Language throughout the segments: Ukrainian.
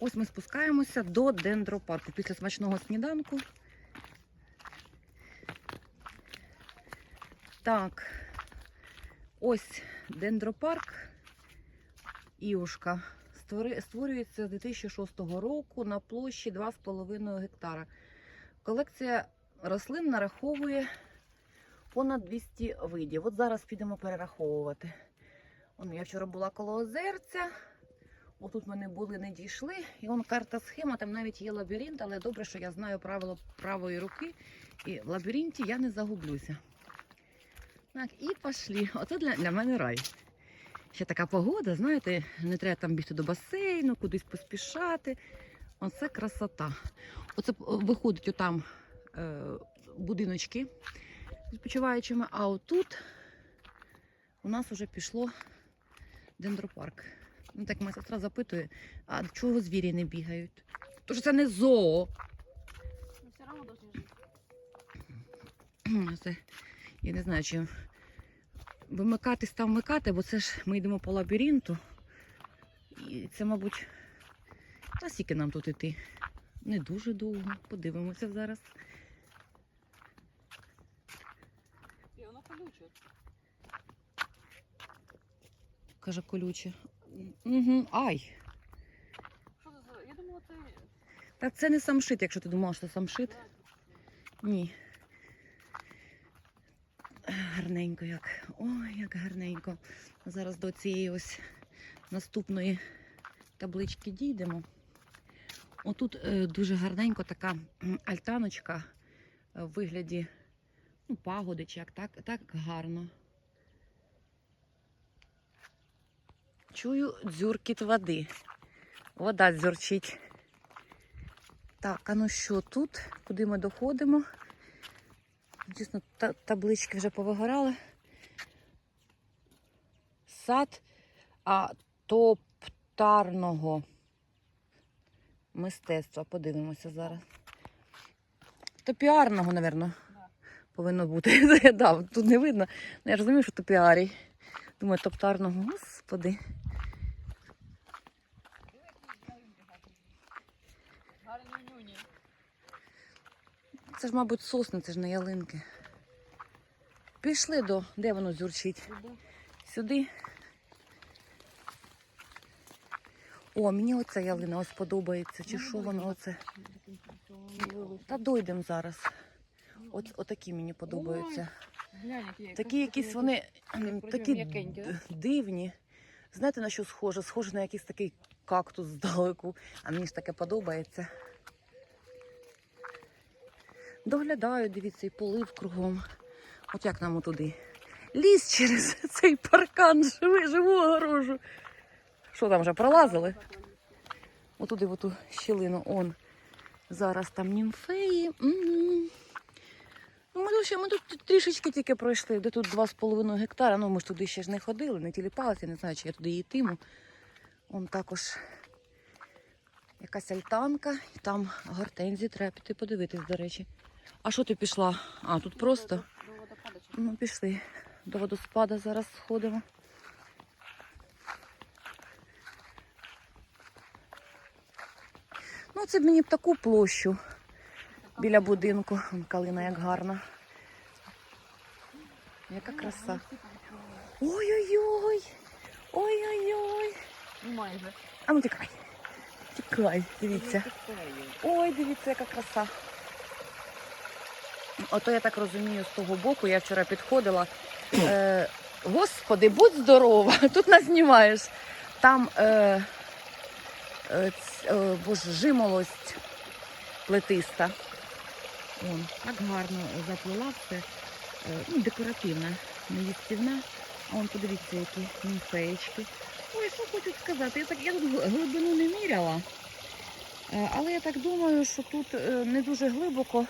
Ось ми спускаємося до дендропарку після смачного сніданку. Так, ось дендропарк Іушка. Створюється з 2006 року на площі 2,5 гектара. Колекція рослин нараховує понад 200 видів. От зараз підемо перераховувати. Я вчора була коло озерця. Отут ми не були, не дійшли. І он карта схема, там навіть є лабіринт, але добре, що я знаю правило правої руки. І в лабіринті я не загублюся. Так, і пішли. Оце для, для мене рай. Ще така погода, знаєте, не треба там бігти до басейну, кудись поспішати. Оце красота. Оце виходить отам е, будиночки відпочиваючими, а отут у нас вже пішло дендропарк. Ну так моя сестра запитує, а чого звірі не бігають? Тож це не зоо. Ну, все жить. Це, я не знаю, чи вимикатись там вмикати, бо це ж ми йдемо по лабіринту. І це, мабуть, та скільки нам тут іти? Не дуже довго. Подивимося зараз. И оно колючее. Каже колюче. Угу, ай. Что это за... Я думала, это... Та це не самшит, якщо ти думала, що це самшит. Ні. Гарненько як. Ой, як гарненько. Зараз до цієї ось наступної таблички дійдемо. Отут е, дуже гарненько така альтаночка е, в вигляді ну, пагоди, чи як так, так гарно. Чую дзюркіт води. Вода дзюрчить. Так, а ну що тут? Куди ми доходимо? Дійсно, та- таблички вже повигорали. Сад а, топтарного мистецтва. Подивимося зараз. Топіарного, Да. повинно бути. да, тут не видно. Ну, я розумію, що топіарій. Думаю, топтарного. Господи. Гарні нюні. Це ж, мабуть, сосни, це ж не ялинки. Пішли до. Де воно зюрчить? Сюди. Сюди. О, мені оця ялина ось подобається. Чи що воно оце? Та дойдемо зараз. От, отакі мені подобаються. Такі якісь вони такі дивні. Знаєте, на що схоже? Схоже на якийсь такий кактус здалеку. А мені ж таке подобається. Доглядаю, дивіться, і полив кругом. От як нам туди? Ліз через цей паркан, живи, живу огорожу. Що там вже пролазили? Отуди, в оту щілину. Он. Зараз там німфеї. М. Ну, Ми тут, ще, ми тут трішечки тільки пройшли, де тут 2,5 гектара. Ну, ми ж туди ще ж не ходили, не тіліпалися, не знаю, чи я туди йтиму. Вон також якась альтанка, і там гортензії, треба піти подивитись, до речі. А що ти пішла? А, тут просто. Ну, пішли. До водоспада зараз сходимо. Ну, це б мені б таку площу біля будинку. Вон калина як гарна. Яка краса. Ой-ой-ой! Ой-ой-ой! А ну тікай. Тікай, дивіться. Ой, дивіться, яка краса. Ото я так розумію, з того боку я вчора підходила. Е, Господи, будь здорова! Тут нас знімаєш. Там е, е, ц- е, боже, жимолость плетиста. Вон, так гарно заплила все. Е, ну, декоративна, не їстівна. А вон подивіться, які німфеєчки. Ой, що хочу сказати, я так я глибину не міряла. Е, Але я так думаю, що тут е, не дуже глибоко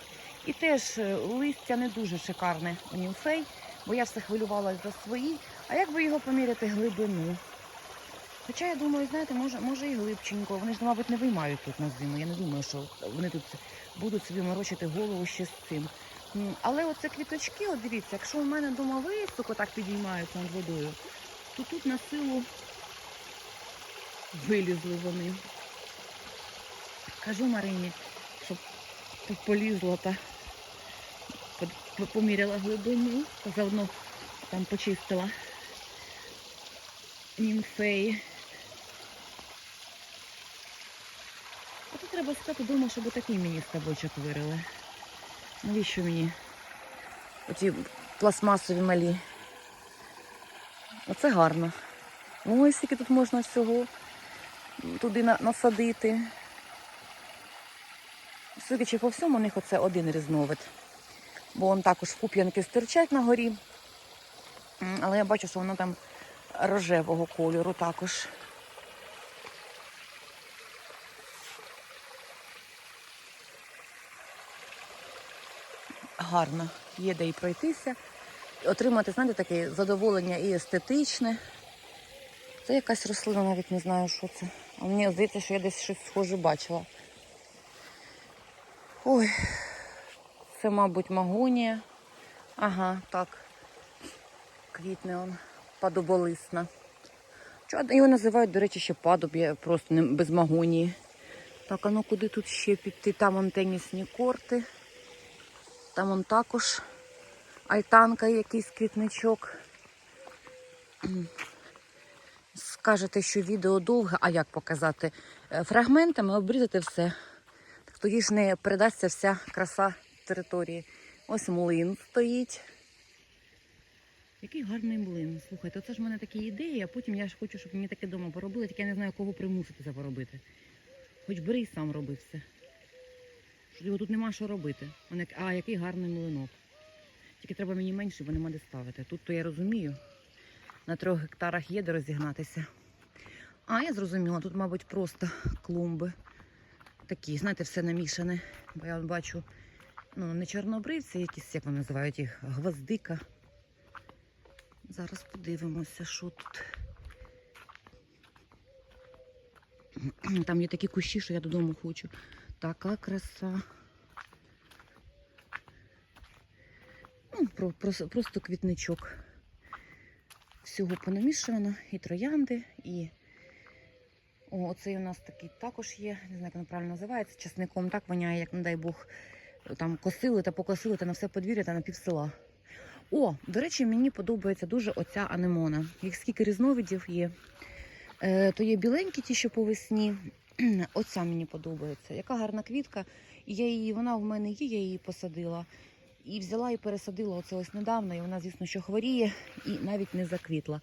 і теж е, листя не дуже шикарне у німфей, бо я все хвилювалася за свої. А як би його поміряти глибину? Хоча я думаю, знаєте, може, може і глибченько. Вони ж, мабуть, не виймають тут на зиму. Я не думаю, що вони тут будуть собі морочити голову ще з цим. Але оце квіточки, от дивіться, якщо у мене вдома високо так підіймаються над водою, то тут на силу вилізли вони. Кажу Марині, щоб по- полізла та поміряла глибину, заодно там почистила німфеї. А тут треба стати вдома, щоб такий мені стабочок вирили. Навіщо мені оці пластмасові малі? Оце гарно. Ой, скільки тут можна всього туди насадити. Судячи по всьому, у них оце один різновид. Бо вон також куп'янки стирчать на горі. Але я бачу, що воно там рожевого кольору також. Гарно. Є де і пройтися. Отримати, знаєте, таке задоволення і естетичне. Це якась рослина, навіть не знаю, що це. А мені здається, що я десь щось схоже бачила. Ой, це, мабуть, магонія. Ага, так. Квітне он, падоболисна. Його називають, до речі, ще падуб, я просто не без магонії. Так, а ну куди тут ще піти? Там он тенісні корти. Там он також альтанка, якийсь квітничок. Скажете, що відео довге, а як показати? Е, Фрагментами обрізати все. Тоді ж не передасться вся краса території. Ось млин стоїть. Який гарний млин. Слухайте, оце ж в мене такі ідеї, а потім я ж хочу, щоб мені таке вдома поробили, тільки я не знаю, кого примусити це поробити. Хоч бери і сам роби все. Його тут нема що робити. А, який гарний млинок. Тільки треба мені менше, бо нема де ставити. Тут то я розумію. На трьох гектарах є де розігнатися. А, я зрозуміла, тут, мабуть, просто клумби. Такі, знаєте, все намішане. Бо я бачу, ну, не чорнобривці, якісь, як вони називають їх, гвоздика. Зараз подивимося, що тут. Там є такі кущі, що я додому хочу. Така краса. Ну, про, просто, просто квітничок. Всього понамішано. І троянди, і. О, оцей у нас такий також є. Не знаю, як він правильно називається. Часником так воняє, як, не дай Бог, там косили та покосили та на все подвір'я та на пів села. О, до речі, мені подобається дуже оця анемона. Їх скільки різновидів є. Е, то є біленькі ті, що по весні. Оця мені подобається. Яка гарна квітка. Я її, вона в мене є, я її посадила. І взяла і пересадила оце ось недавно. І вона, звісно, що хворіє і навіть не заквітла.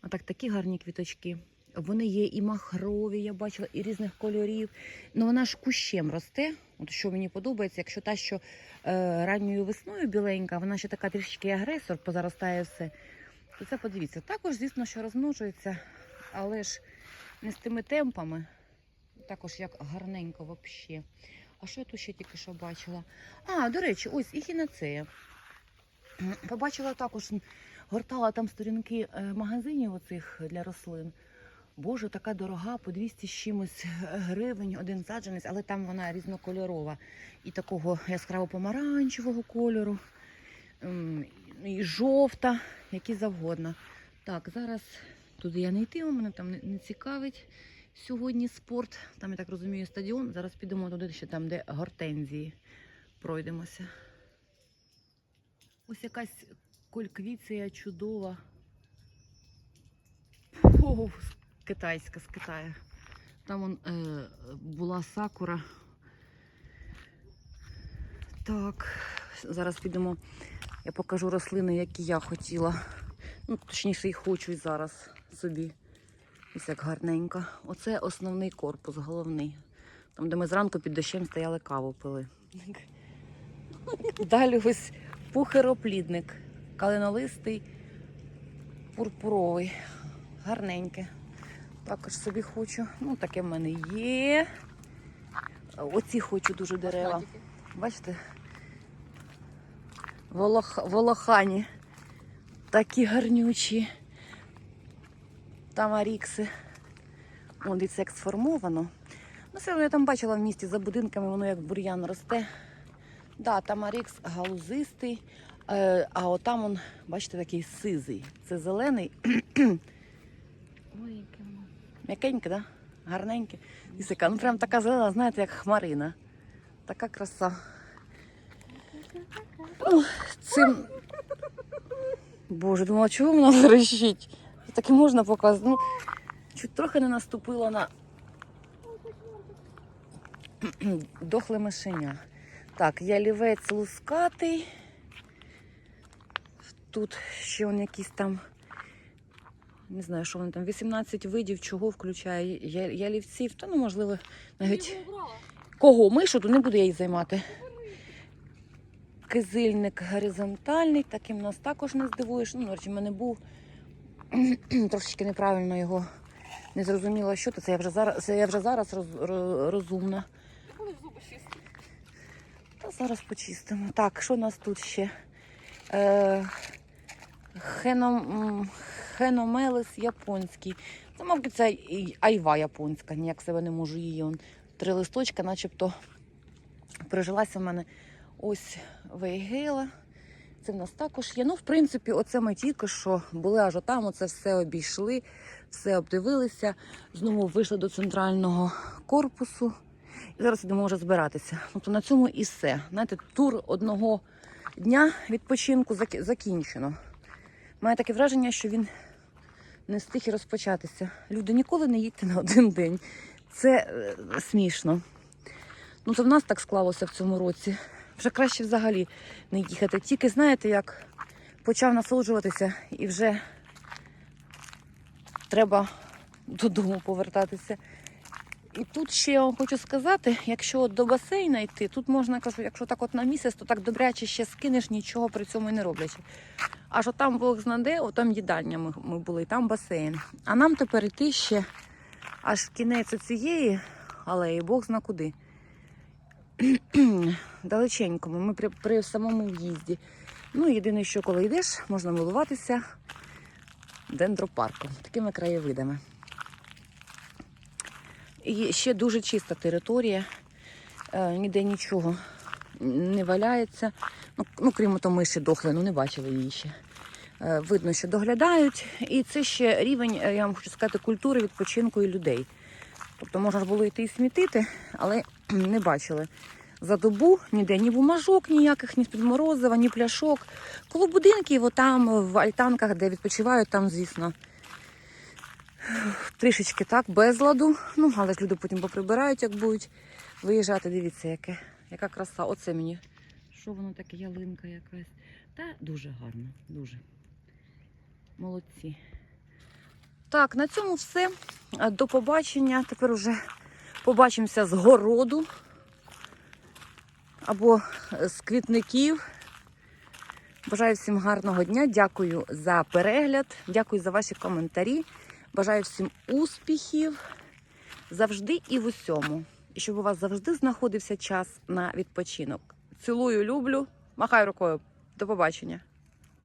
А так такі гарні квіточки. Вони є і махрові, я бачила, і різних кольорів. Ну вона ж кущем росте. От що мені подобається, якщо та, що е, ранньою весною біленька, вона ще така трішки агресор, позаростає все. То це подивіться. Також, звісно, що розмножується, але ж не з тими темпами. Також як гарненько взагалі. А що я тут ще тільки що бачила? А, до речі, ось і хінацея. Побачила також, гортала там сторінки е, магазинів оцих для рослин. Боже, така дорога, по 200 з чимось гривень, один саджанець, але там вона різнокольорова. І такого яскраво помаранчевого кольору, ем, і жовта, які завгодно. Так, зараз туди я не йтиму, мене там не цікавить сьогодні спорт. Там, я так розумію, стадіон. Зараз підемо туди, ще там, де гортензії. Пройдемося. Ось якась кольквіція чудова. Фу, китайська з Китаю. Там он, е, була сакура. Так, зараз підемо. Я покажу рослини, які я хотіла. Ну, точніше, їх хочу і зараз собі. Ось як гарненько. Оце основний корпус, головний. Там, де ми зранку під дощем стояли каву пили. Далі ось пухироплідник. Калинолистий, пурпуровий. Гарненьке. Також собі хочу. Ну, таке в мене є. Оці хочу дуже дерева. Бачите? Волох... Волохані. Такі гарнючі. Тамарікси. Вон дивіться, як сформовано. Ну, все одно я там бачила в місті за будинками, воно як бур'ян росте. Да, тамарікс галузистий. Е, а отам он, бачите, такий сизий. Це зелений. Так? Да? гарненьке. Ісика, ну прям така зелена, знаєте, як хмарина. Така краса. Цим. Боже, думала, чого вона верещить? Так і можна показувати. Ну, чуть трохи не наступила на дохле мишеня. Так, ялівець лускатий. Тут ще он якісь там, не знаю, що вони там, 18 видів, чого включає я- ялівців. Та ну, можливо, навіть. Кого? Мишу, то не буду я її займати. Кизильник горизонтальний, таким нас також не здивуєш. Ну, речі, в мене був трошечки неправильно його не зрозуміла, що це. Це я вже зараз, я вже зараз роз, розумна. Коли зуби чисті? Та зараз почистимо. Так, що у нас тут ще? Е, хеном, м, хеномелис японський. Це, мабуть, це айва японська. Ніяк себе не можу її. Он, три листочка, начебто прижилася в мене ось вейгела. Це в нас також є. Ну, в принципі, оце ми тільки що були аж отам, оце все обійшли, все обдивилися. Знову вийшли до центрального корпусу. І зараз йдемо вже збиратися. Тобто на цьому і все. Знаєте, тур одного дня відпочинку закінчено. Має таке враження, що він не встиг і розпочатися. Люди ніколи не їдьте на один день. Це е, смішно. Ну, то в нас так склалося в цьому році. Вже краще взагалі не їхати. Тільки знаєте, як почав насолоджуватися і вже треба додому повертатися. І тут ще я вам хочу сказати, якщо от до басейна йти, тут можна кажу, якщо так от на місяць, то так добряче ще скинеш, нічого при цьому і не роблячи. Аж отам Бог знаде, отам їдальня ми, ми були, там басейн. А нам тепер йти ще аж в кінець цієї алеї, Бог зна куди. Далеченькому, ми при, при самому в'їзді. Ну, єдине, що коли йдеш, можна милуватися дендропарком, такими краєвидами. І ще дуже чиста територія, е, ніде нічого не валяється. Ну, ну крім то миші дохли, ну не бачили її ще. Е, видно, що доглядають. І це ще рівень, е, я вам хочу сказати, культури відпочинку і людей. Тобто можна ж було йти і смітити, але не бачили. За добу ніде ні бумажок ніяких, ні з-під ні пляшок. Коло будинків, отам в альтанках, де відпочивають, там, звісно, трішечки так, безладу. Ну, але ж люди потім поприбирають, як будуть виїжджати. Дивіться, яке, яка краса. Оце мені. Що воно таке, ялинка якась. Та дуже гарно, дуже. Молодці. Так, на цьому все. До побачення. Тепер уже побачимося з городу або з квітників. Бажаю всім гарного дня. Дякую за перегляд. Дякую за ваші коментарі. Бажаю всім успіхів завжди і в усьому. І щоб у вас завжди знаходився час на відпочинок. Цілую, люблю. махаю рукою. До побачення.